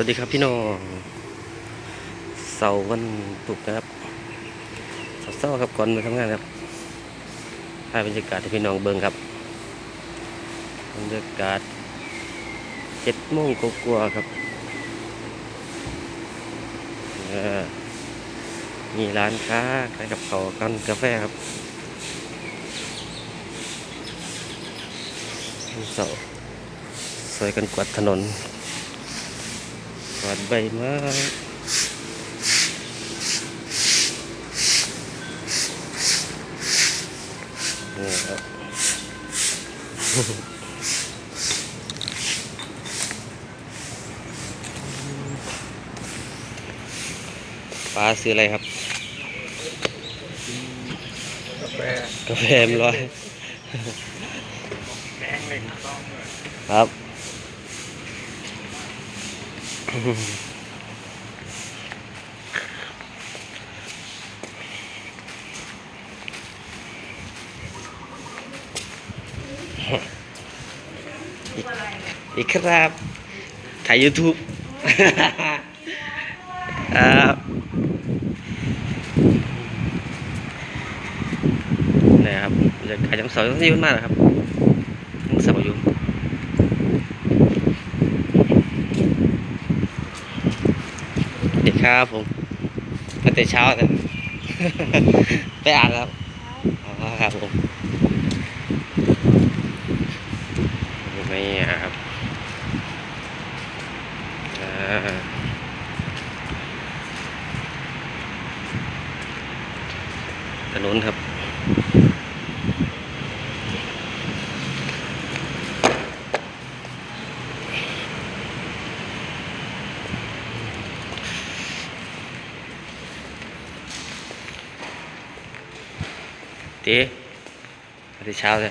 วัสดีครับพี่น้องเสาร์วันศุกร์นะครับเสาร์ครับก่อนมาทำงานครับถ่ายบรรยากาศให้พี่น้องเบิ่งครับบรรยากาศเจ็ดโมงกว่าครับมีร้านค้าขายกับเขาวกันกาแฟครับวันเสาร์สวยกันกวาดถนน กวาดใบไม้นี่ครับปลาซื้ออะไรครับ กาแฟกาแฟเอ็มร้อย แดงเลยต้องครับ อีกครับ ถ่าย YouTube ครับนี่ครับบรรยากาศยังสาร์ยังยุ่นมากนะครับยังเสาร์อยู่ สวัสดี ครับผมตั้งแต่เช้าแต่ไปอ่านแล้วครับผมนี่ครับถนนครับ เจ๊ตั้